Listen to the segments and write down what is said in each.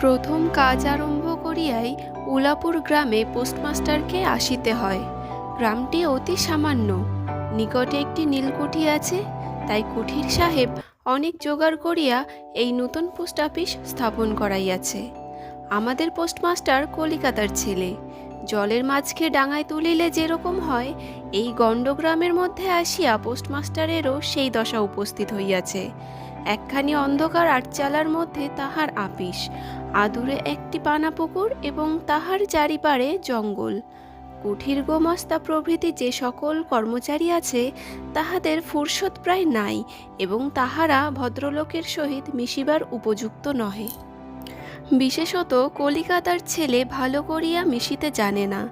প্রথম কাজ আরম্ভ করিয়াই উলাপুর গ্রামে পোস্টমাস্টারকে আসিতে হয়। গ্রামটি অতি সামান্য। নিকটে একটি নীলকুঠি আছে, তাই কুঠির সাহেব অনেক জোগাড় করিয়া এই নূতন পোস্ট অফিস স্থাপন করাইয়াছে। আমাদের পোস্টমাস্টার কলিকাতার ছেলে। জলের মাছকে ডাঙায় তুলিলে যেরকম হয়, এই গণ্ডগ্রামের মধ্যে আসিয়া পোস্টমাস্টারেরও সেই দশা উপস্থিত হইয়াছে। একখানি অন্ধকার আটচালার মধ্যে তাহার আপিস। আদুরে একটি পানা পুকুর এবং তাহার চারিপাড়ে জঙ্গল। কুঠির গোমস্তা প্রভৃতি যে সকল কর্মচারী আছে, তাহাদের ফুরসত প্রায় নাই এবং তাহারা ভদ্রলোকের সহিত মিশিবার উপযুক্ত নহে। বিশেষত কলিকাতার ছেলে ভালো করিয়া মিশিতে জানে না।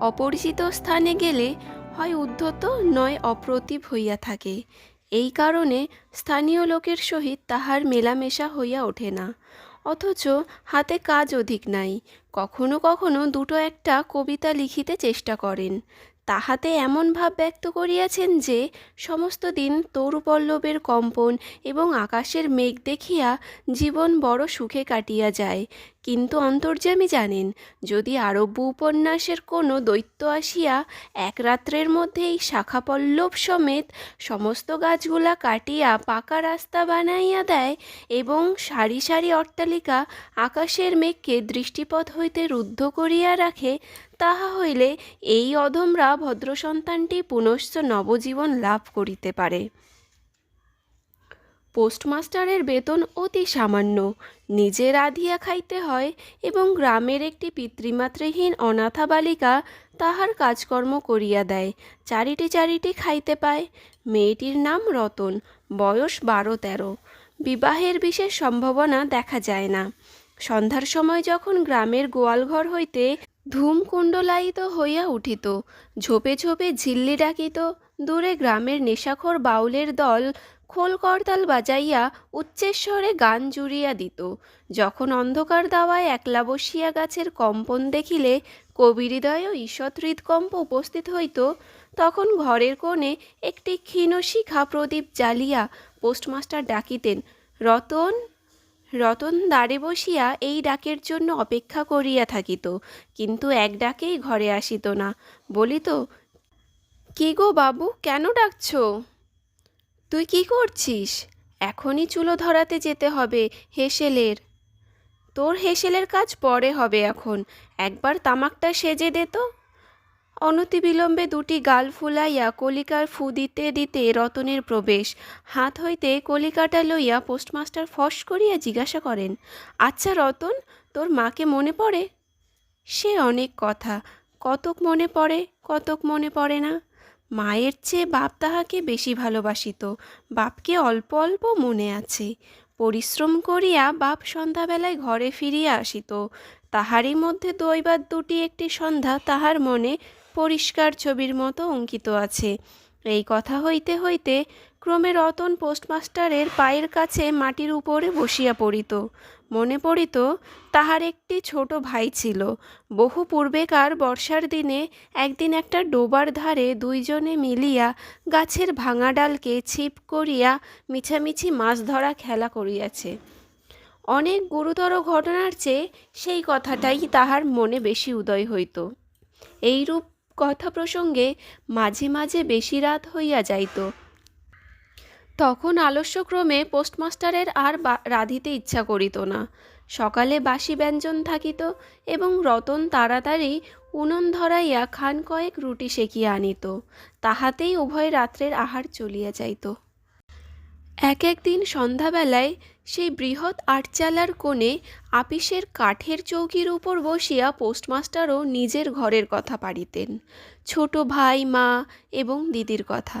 অপরিচিত স্থানে গেলে হয় উদ্ধত, নয় অপ্রতিভ হইয়া থাকে। এই কারণে স্থানীয় লোকের সহিত তাহার মেলামেশা হইয়া ওঠে না। অথচ হাতে কাজ অধিক নাই, কখনো কখনো দুটো একটা কবিতা লিখিতে চেষ্টা করেন। তাহাতে এমন ভাব ব্যক্ত করিয়াছেন যে, সমস্ত দিন তরুপল্লবের কম্পন এবং আকাশের মেঘ দেখিয়া জীবন বড় সুখে কাটিয়া যায়। কিন্তু অন্তর্যামী জানেন, যদি আরব্য উপন্যাসের কোনো দৈত্য আসিয়া এক রাত্রের মধ্যেই শাখাপল্লব সমেত সমস্ত গাছগুলা কাটিয়া পাকা রাস্তা বানাইয়া দেয় এবং সারি সারি অট্টালিকা আকাশের মেঘকে দৃষ্টিপথ হইতে রুদ্ধ করিয়া রাখে, তাহা হইলে এই অধমরা ভদ্র সন্তানটি পুনশ্চ নবজীবন লাভ করিতে পারে। পোস্টমাস্টারের বেতন অতি সামান্য। নিজে রাঁধিয়া খাইতে হয় এবং গ্রামের একটি পিতৃমাতৃহীন অনাথা বালিকা তাহার কাজকর্ম করিয়া দেয়, চারিটি চারিটি খাইতে পায়। মেয়েটির নাম রতন, বয়স বারো তেরো। বিবাহের বিশেষ সম্ভাবনা দেখা যায় না। সন্ধ্যার সময় যখন গ্রামের গোয়ালঘর হইতে ধূমকুণ্ডলায়িত হইয়া উঠিত, ঝোপে ঝোপে ঝিল্লি ডাকিত, দূরে গ্রামের নেশাখোর বাউলের দল খোল করতাল বাজাইয়া উচ্চেস্বরে গান জুড়িয়া দিত। যখন অন্ধকার দাওয়ায় একলা বসিয়া গাছের কম্পন দেখিলে কবির হৃদয়েও ঈষৎ হৃদকম্প উপস্থিত হইত, তখন ঘরের কোণে একটি ক্ষীণ শিখা প্রদীপ জ্বালিয়া পোস্টমাস্টার ডাকিতেন, রতন রতন দ্বারে বসিয়া এই ডাকের জন্য অপেক্ষা করিয়া থাকিত, কিন্তু এক ডাকেই ঘরে আসিত না। বলিত, কি গো বাবু, কেন ডাকছ? তুই কি করছিস? এখনই চুলো ধরাতে যেতে হবে হেসেলের। তোর হেসেলের কাজ পরে হবে এখন। একবার তামাকটা সেজে দে তো। অনতিবিলম্বে দুটি গাল ফুলাইয়া কলিকার ফু দিতে দিতে রতনের প্রবেশ। হাত হইতে কলিকাটা লইয়া পোস্টমাস্টার ফস করিয়া জিজ্ঞাসা করেন আচ্ছা রতন, তোর মাকে মনে পড়ে? সে অনেক কথা। কতক মনে পড়ে, কতক মনে পড়ে না। মায়ের চেয়ে বাপ তাহাকে বেশি ভালোবাসিত। বাপকে অল্প অল্প মনে আছে। পরিশ্রম করিয়া বাপ সন্ধ্যাবেলায় ঘরে ফিরিয়া আসিত। তাহারই মধ্যে দৈবাত দুটি একটি সন্ধ্যা তাহার মনে পরিষ্কার ছবির মতো অঙ্কিত আছে। এই কথা হইতে হইতে ক্রমে রতন পোস্টমাস্টারের পায়ের কাছে মাটির উপরে বসিয়া পড়িত। মনে পড়িত তাহার একটি ছোট ভাই ছিল। বহু পূর্বেকার বর্ষার দিনে একদিন একটা ডোবার ধারে দুইজনে মিলিয়া গাছের ভাঙা ডালকে ছিপ করিয়া মিছামিছি মাছ ধরা খেলা করিয়াছে। অনেক গুরুতর ঘটনার চেয়ে সেই কথাটাই তাহার মনে বেশি উদয় হইত। এইরূপ কথা প্রসঙ্গে মাঝে মাঝে বেশি রাত হইয়া যাইত। তখন আলস্যক্রমে পোস্টমাস্টারের আর রাঁধিতে ইচ্ছা করিত না। সকালে বাসি ব্যঞ্জন থাকিত এবং রতন তাড়াতাড়ি উনন ধরাইয়া খান কয়েক রুটি সেকিয়া আনিত। তাহাতেই উভয় রাত্রের আহার চলিয়া যাইত। এক একদিন সন্ধ্যাবেলায় সেই বৃহৎ আটচালার কোণে আপিসের কাঠের চৌকির উপর বসিয়া পোস্টমাস্টারও নিজের ঘরের কথা পাড়িতেন। ছোট ভাই, মা এবং দিদির কথা।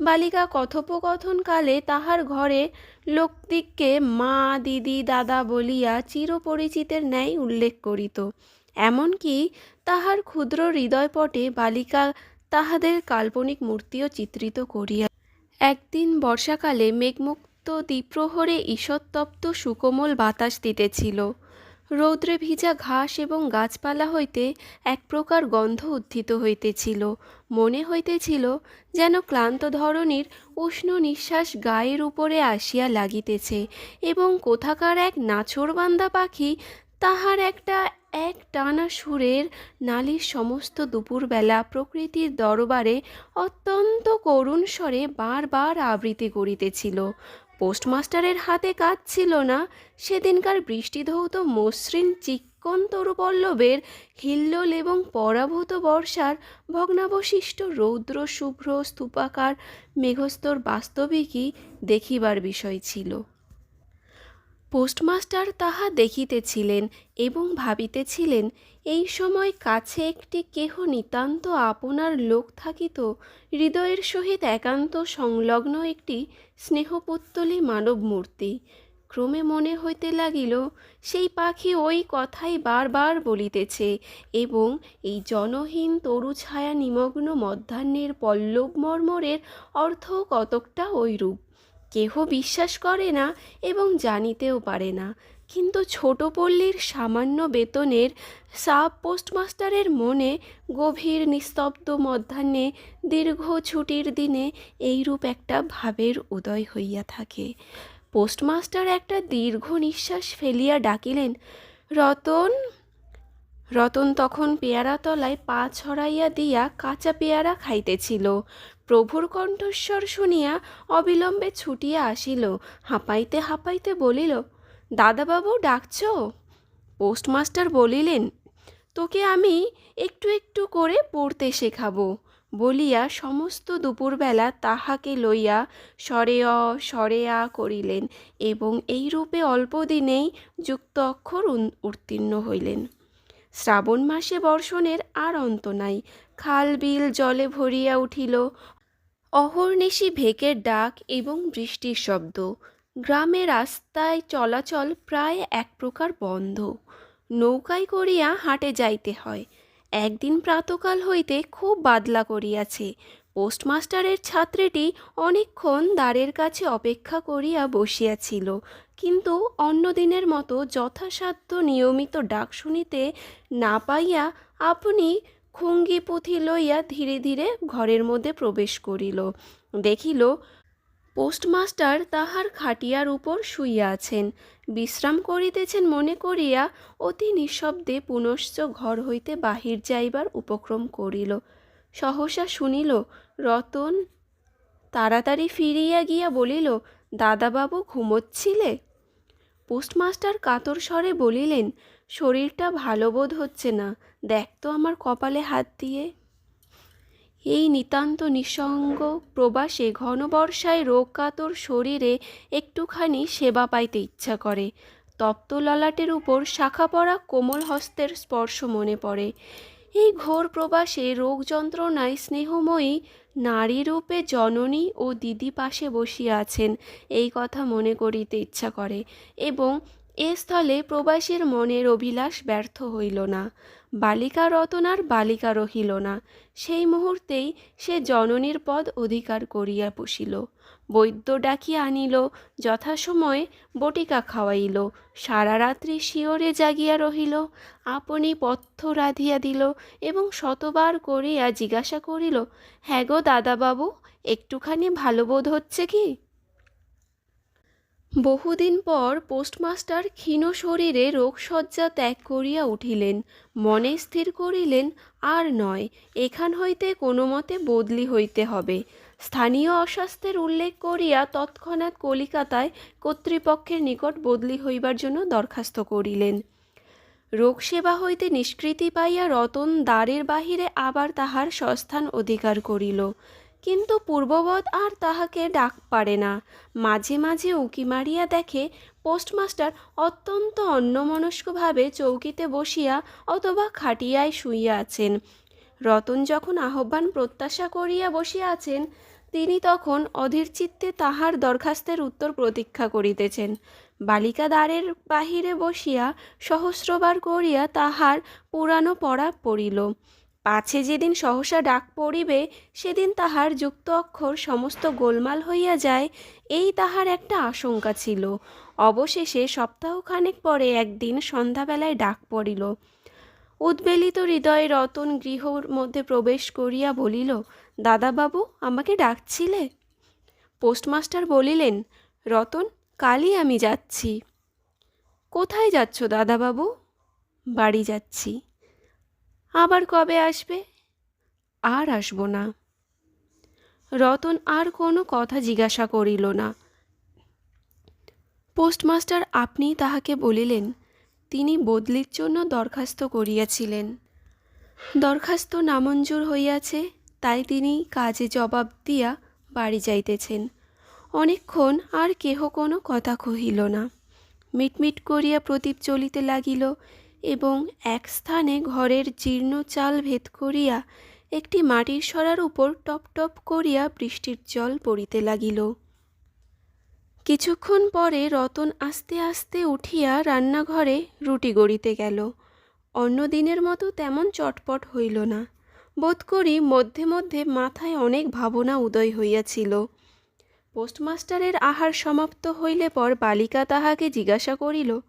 বালিকা কথোপকথনকালে তাহার ঘরে লোকদিককে মা, দিদি, দাদা বলিয়া চিরপরিচিতের ন্যায় উল্লেখ করিত। এমনকি তাহার ক্ষুদ্র হৃদয়পটে বালিকা তাহাদের কাল্পনিক মূর্তিও চিত্রিত করিয়া একদিন বর্ষাকালে মেঘমুক্ত দ্বিপ্রহরে ঈষৎতপ্ত সুকোমল বাতাস দিতেছিল। রৌদ্রে ভিজা ঘাস এবং গাছপালা হইতে এক প্রকার গন্ধ উত্থিত হইতেছিল। মনে হইতেছিল যেন ক্লান্ত ধরনের উষ্ণ নিঃশ্বাস গায়ের উপরে আসিয়া লাগিতেছে এবং কোথাকার এক নাছোড়বান্দা পাখি তাহার একটা এক টানা সুরের নালির সমস্ত দুপুরবেলা প্রকৃতির দরবারে অত্যন্ত করুণ স্বরে বারবার আবৃত্তি করিতেছিল। পোস্টমাস্টারের হাতে কাজ ছিল না। সেদিনকার বৃষ্টিধৌত মসৃণ চিক্কন তরুপল্লবের হিল্লোল এবং পরাভূত বর্ষার ভগ্নাবশিষ্ট রৌদ্র শুভ্র স্তূপাকার মেঘস্তর বাস্তবিকই দেখিবার বিষয় ছিল। পোস্টমাস্টার তাহা দেখিতেছিলেন এবং ভাবিতেছিলেন, এই সময় কাছে একটি কেহ নিতান্ত আপনার লোক থাকিত, হৃদয়ের সহিত একান্ত সংলগ্ন একটি স্নেহপুত্তলী মানব মূর্তি ক্রমে মনে হইতে লাগিল, সেই পাখি ওই কথাই বারবার বলিতেছে এবং এই জনহীন তরু ছায়া নিমগ্ন মধ্যাহ্নের পল্লব মর্মরের অর্থ কতকটা ওইরূপ কেহ বিশ্বাস করে না এবং জানিতেও পারে না। কিন্তু ছোট পল্লীর সামান্য বেতনের সাব পোস্টমাস্টারের মনে গভীর নিস্তব্ধ মধ্যাহ্নে দীর্ঘ ছুটির দিনে এইরূপ একটা ভাবের উদয় হইয়া থাকে। পোস্টমাস্টার একটা দীর্ঘ নিঃশ্বাস ফেলিয়া ডাকিলেন, রতন! রতন তখন পেয়ারা তলায় পা ছড়াইয়া দিয়া কাঁচা পেয়ারা খাইতেছিল। প্রভুর কণ্ঠস্বর শুনিয়া অবিলম্বে ছুটিয়া আসিল। হাঁপাইতে হাঁপাইতে বলিল, দাদাবাবু, ডাকছ? পোস্টমাস্টার বলিলেন, তোকে আমি একটু একটু করে পড়তে শেখাবো। বলিয়া সমস্ত দুপুরবেলা তাহাকে লইয়া সরে অ সরে আ করিলেন এবং এই রূপে অল্প দিনেই যুক্ত অক্ষর উত্তীর্ণ হইলেন। শ্রাবণ মাসে বর্ষণের আর অন্ত নাই। খাল বিল জলে ভরিয়া উঠিল অহর্নিশি ভেকের ডাক এবং বৃষ্টির শব্দ। গ্রামে রাস্তায় চলাচল প্রায় এক প্রকার বন্ধ। নৌকায় করিয়া হাটে যাইতে হয়। একদিন প্রাতকাল হইতে খুব বাদলা করিয়াছে। পোস্টমাস্টারের ছাত্রীটি অনেকক্ষণ দ্বারের কাছে অপেক্ষা করিয়া বসিয়াছিল। কিন্তু অন্য দিনের মতো যথাসাধ্য নিয়মিত ডাক শুনিতে না পাইয়া আপনি খুঙ্গি পুঁথি লইয়া ধীরে ধীরে ঘরের মধ্যে প্রবেশ করিল। দেখিল, পোস্টমাস্টার তাহার খাটিয়ার উপর শুইয়া আছেন। বিশ্রাম করিতেছেন মনে করিয়া অতি নিঃশব্দে পুনশ্চ ঘর হইতে বাহির যাইবার উপক্রম করিল। সহসা শুনিল, রতন, তাড়াতাড়ি ফিরিয়া গিয়া বলিল, দাদাবাবু ঘুমোচ্ছিলে? পোস্টমাস্টার কাতর স্বরে বলিলেন শরীরটা ভালো বোধ হচ্ছে না। দেখ তো আমার কপালে হাত দিয়ে। এই নিতান্ত নিঃসঙ্গ প্রবাসে ঘন বর্ষায় রোগ কাতর শরীরে একটুখানি সেবা পাইতে ইচ্ছা করে। তপ্ত ললাটের উপর শাখা পড়া কোমল হস্তের স্পর্শ মনে পড়ে। এই ঘোর প্রবাসে রোগ যন্ত্রণায় স্নেহময়ী নারী রূপে জননী ও দিদি পাশে বসিয়া আছেন, এই কথা মনে করিতে ইচ্ছা করে। এবং এ স্থলে প্রবাসীর মনের অভিলাষ ব্যর্থ হইল না। বালিকা রতনার বালিকা রহিল না। সেই মুহূর্তেই সে জননীর পদ অধিকার করিয়া বসিল। বৈদ্য ডাকিয়া আনিল, যথাসময়ে বটিকা খাওয়াইল। সারা রাত্রি শিওরে জাগিয়া রহিল। আপনি পথ্য রাধিয়া দিল এবং শতবার করিয়া জিজ্ঞাসা করিল হ্যাঁ গো দাদাবাবু, একটুখানি ভালো বোধ হচ্ছে কি? বহুদিন পর পোস্টমাস্টার ক্ষীণ শরীরে রোগশয্যা ত্যাগ করিয়া উঠিলেন। মনে স্থির করিলেন, আর নয়, এখান হইতে কোনো মতে বদলি হইতে হবে। স্থানীয় অস্বাস্থ্যের উল্লেখ করিয়া তৎক্ষণাৎ কলিকাতায় কর্তৃপক্ষের নিকট বদলি হইবার জন্য দরখাস্ত করিলেন। রোগসেবা হইতে নিষ্কৃতি পাইয়া রতন দ্বারের বাহিরে আবার তাহার স্বস্থান অধিকার করিল। কিন্তু পূর্ববৎ আর তাহাকে ডাক পারে না। মাঝে মাঝে উকি মারিয়া দেখে পোস্টমাস্টার অত্যন্ত অন্যমনস্কভাবে চৌকিতে বসিয়া অথবা খাটিয়ায় শুইয়া আছেন। রতন যখন আহ্বান প্রত্যাশা করিয়া বসিয়া আছেন, তিনি তখন অধীর চিত্তে তাহার দরখাস্তের উত্তর প্রতীক্ষা করিতেছেন। বালিকা দ্বারের বাহিরে বসিয়া সহস্রবার করিয়া তাহার পুরানো পড়া পড়িল। পাছে যেদিন সহসা ডাক পড়িবে, সেদিন তাহার যুক্ত অক্ষর সমস্ত গোলমাল হইয়া যায়, এই তাহার একটা আশঙ্কা ছিল। অবশেষে সপ্তাহখানেক পরে একদিন সন্ধ্যাবেলায় ডাক পড়িল। উদ্বেলিত হৃদয়ে রতন গৃহর মধ্যে প্রবেশ করিয়া বলিল, দাদাবাবু, আমাকে ডাকছিলে? পোস্টমাস্টার বলিলেন, রতন, কালই আমি যাচ্ছি। কোথায় যাচ্ছ দাদাবাবু? বাড়ি যাচ্ছি। আবার কবে আসবে? আর আসব না। রতন আর কোনো কথা জিজ্ঞাসা করিল না। পোস্টমাস্টার আপনি তাহাকে বলিলেন, তিনি বদলির জন্য দরখাস্ত করিয়াছিলেন। দরখাস্ত নামঞ্জুর হইয়াছে, তাই তিনি কাজে জবাব দিয়া বাড়ি যাইতেছেন। অনেকক্ষণ আর কেহ কোনো কথা কহিল না। মিটমিট করিয়া প্রদীপ জ্বলিতে লাগিল এবং এক স্থানে ঘরের জীর্ণ চাল ভেদ করিয়া একটি মাটির সরার উপর টপ টপ করিয়া বৃষ্টির জল পড়িতে লাগিল। কিছুক্ষণ পরে রতন আস্তে আস্তে উঠিয়া রান্নাঘরে রুটি গড়িতে গেল। অন্য দিনের মতো তেমন চটপট হইল না। বোধ করি মধ্যে মধ্যে মাথায় অনেক ভাবনা উদয় হইয়াছিল। পোস্টমাস্টারের আহার সমাপ্ত হইলে পর বালিকা তাহাকে জিজ্ঞাসা করিল,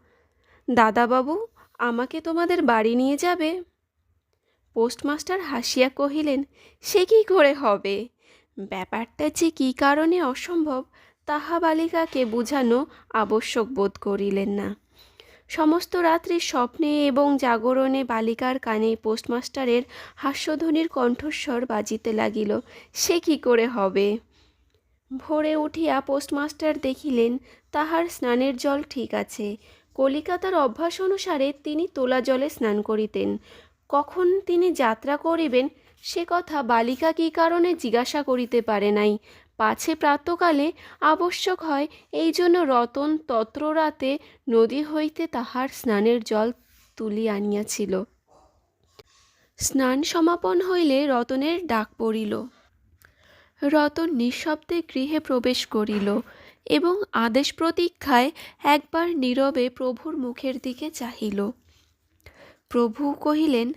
দাদাবাবু আমাকে তোমাদের বাড়ি নিয়ে যাবে? পোস্টমাস্টার হাসিয়া কহিলেন, সে কি করে হবে? ব্যাপারটা যে কি কারণে অসম্ভব, তাহা বালিকাকে বুঝানো আবশ্যক বোধ করিলেন না। সমস্ত রাত্রি স্বপ্নে এবং জাগরণে বালিকার কানে পোস্টমাস্টারের হাস্যধ্বনির কণ্ঠস্বর বাজিতে লাগিল, সে কি করে হবে? ভোরে উঠিয়া পোস্টমাস্টার দেখিলেন, তাহার স্নানের জল ঠিক আছে কলিকাতার অভ্যাস অনুসারে তিনি তোলা জলে স্নান করিতেন। কখন তিনি যাত্রা করিবেন, সে কথা বালিকা কী কারণে জিজ্ঞাসা করিতে পারে নাই। পাছে প্রাতকালে আবশ্যক হয় এই জন্য রতন তত্র রাতে নদী হইতে তাহার স্নানের জল তুলি আনিয়াছিল। স্নান সমাপন হইলে রতনের ডাক পড়িল। রতন নিঃশব্দে গৃহে প্রবেশ করিল। এবং আদেশ প্রতীক্ষায় একবার নীরবে প্রভুর মুখের দিকে চাহিল। প্রভু কহিলেন,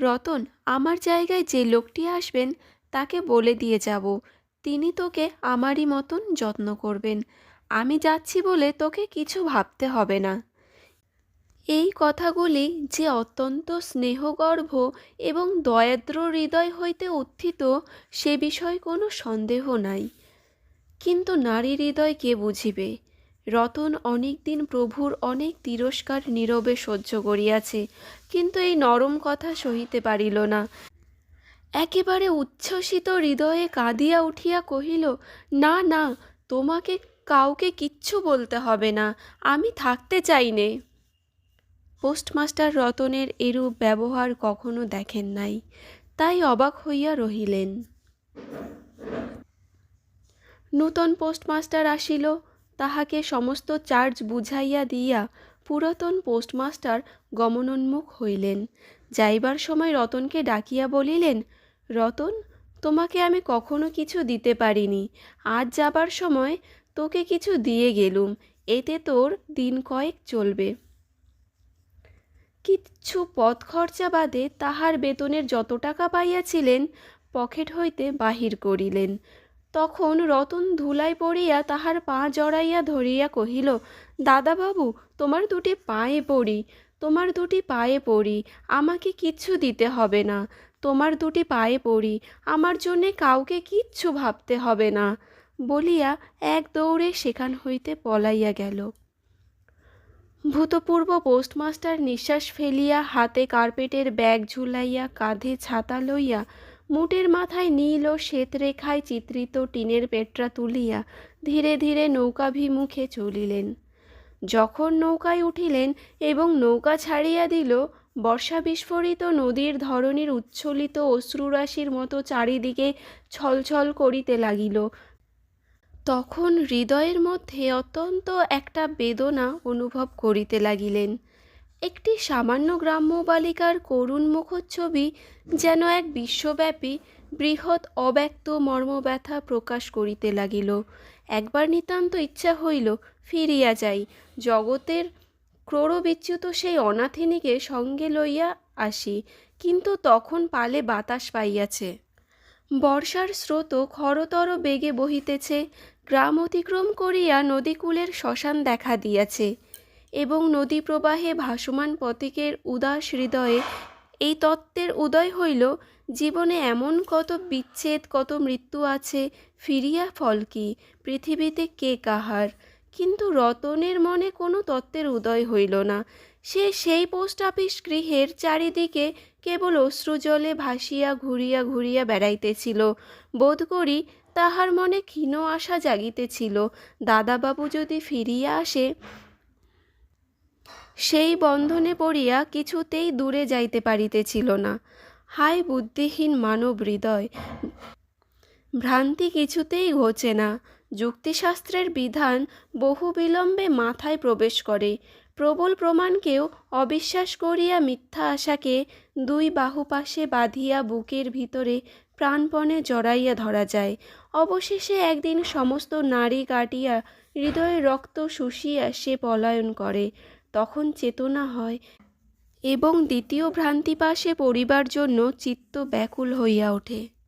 রতন, আমার জায়গায় যে লোকটি আসবেন, তাকে বলে দিয়ে যাব। তিনি তোকে আমারই মতন যত্ন করবেন। আমি যাচ্ছি বলে তোকে কিছু ভাবতে হবে না এই কথাগুলি যে অত্যন্ত স্নেহগর্ভ এবং দয়াদ্র হৃদয় হইতে উত্থিত, সে বিষয়ে কোনো সন্দেহ নাই। কিন্তু নারী হৃদয় কে বুঝিবে? রতন অনেক দিন প্রভুর অনেক তিরস্কার নীরবে সহ্য করিয়াছে, কিন্তু এই নরম কথা সহিতে পারিল না। একেবারে উচ্ছ্বসিত হৃদয়ে কাঁদিয়া উঠিয়া কহিল, না না, তোমাকে কাউকে কিচ্ছু বলতে হবে না, আমি থাকতে চাই নে। পোস্টমাস্টার রতনের এরূপ ব্যবহার কখনো দেখেন নাই, তাই অবাক হইয়া রহিলেন। নূতন পোস্টমাস্টার আসিল, তাহাকে সমস্ত চার্জ বুঝাইয়া দিয়া পুরাতন পোস্টমাস্টার গমনোন্মুখ হইলেন। যাইবার সময় রতনকে ডাকিয়া বলিলেন, রতন, তোমাকে আমি কখনো কিছু দিতে পারিনি। আজ যাবার সময় তোকে কিছু দিয়ে গেলুম, এতে তোর দিন কয়েক চলবে। কিচ্ছু পথ খরচা বাদে তাহার বেতনের যত টাকা পাইয়াছিলেন, পকেট হইতে বাহির করিলেন। তখন রতন ধুলায় পড়িয়া তাহার পা জড়াইয়া ধরিয়া কহিল, দাদাবাবু, তোমার দুটি পায়ে পড়ি, তোমার দুটি পায়ে পড়ি, আমাকে কিচ্ছু দিতে হবে না। তোমার দুটি পায়ে পড়ি, আমার জন্যে কাউকে কিচ্ছু ভাবতে হবে না। বলিয়া এক দৌড়ে সেখান হইতে পলাইয়া গেল। ভূতপূর্ব পোস্টমাস্টার নিঃশ্বাস ফেলিয়া হাতে কার্পেটের ব্যাগ ঝুলাইয়া কাঁধে ছাতা লইয়া মুটের মাথায় নীল ও শ্বেতরেখায় চিত্রিত টিনের পেটরা তুলিয়া ধীরে ধীরে নৌকাভিমুখে চলিলেন। যখন নৌকায় উঠিলেন এবং নৌকা ছাড়িয়া দিল, বর্ষা বিস্ফোরিত নদীর ধরনের উচ্ছ্বলিত অশ্রুরাশির মতো চারিদিকে ছলছল করিতে লাগিল। তখন হৃদয়ের মধ্যে অত্যন্ত একটা বেদনা অনুভব করিতে লাগিলেন। একটি সামান্য গ্রাম্য বালিকার করুণ মুখচ্ছবি যেন এক বিশ্বব্যাপী, বৃহৎ, অব্যক্ত মর্মব্যথা প্রকাশ করিতে লাগিল। একবার নিতান্ত ইচ্ছা হইল ফিরিয়া যাই। জগতের ক্রোড়বিচ্যুত সেই অনাথিনীকে সঙ্গে লইয়া আসি, কিন্তু তখন পালে বাতাস পাইয়াছে। বর্ষার স্রোত খরতর বেগে বহিতেছে, গ্রাম অতিক্রম করিয়া নদীকূলের শ্মশান দেখা দিয়াছে। এবং নদী প্রবাহে ভাসমান পথিকের উদাস হৃদয়ে এই তত্ত্বের উদয় হইল, জীবনে এমন কত বিচ্ছেদ, কত মৃত্যু আছে, ফিরিয়া ফল কি? পৃথিবীতে কে কাহার? কিন্তু রতনের মনে কোনো তত্ত্বের উদয় হইল না। সে সেই পোস্ট অফিস গৃহের চারিদিকে কেবল অশ্রুজলে ভাসিয়া ঘুরিয়া ঘুরিয়া বেড়াইতেছিল। বোধ করি তাহার মনে ক্ষীণ আশা জাগিতেছিল। দাদাবাবু যদি ফিরিয়া আসে সেই বন্ধনে পড়িয়া কিছুতেই দূরে যাইতে পারিতেছিল না। হায় বুদ্ধিহীন মানব হৃদয়! ভ্রান্তি কিছুতেই ঘোচে না। যুক্তিশাস্ত্রের বিধান বহু বিলম্বে মাথায় প্রবেশ করে। প্রবল প্রমাণকেও অবিশ্বাস করিয়া মিথ্যা আশাকে দুই বাহু পাশে বাঁধিয়া বুকের ভিতরে প্রাণপণে জড়াইয়া ধরা যায়। অবশেষে একদিন সমস্ত নারী কাটিয়া হৃদয়ে রক্ত শুষিয়া সে পলায়ন করে। তখন চেতনা হয় এবং দ্বিতীয় ভ্রান্তিপাশে পড়িবার জন্য চিত্ত ব্যাকুল হইয়া ওঠে।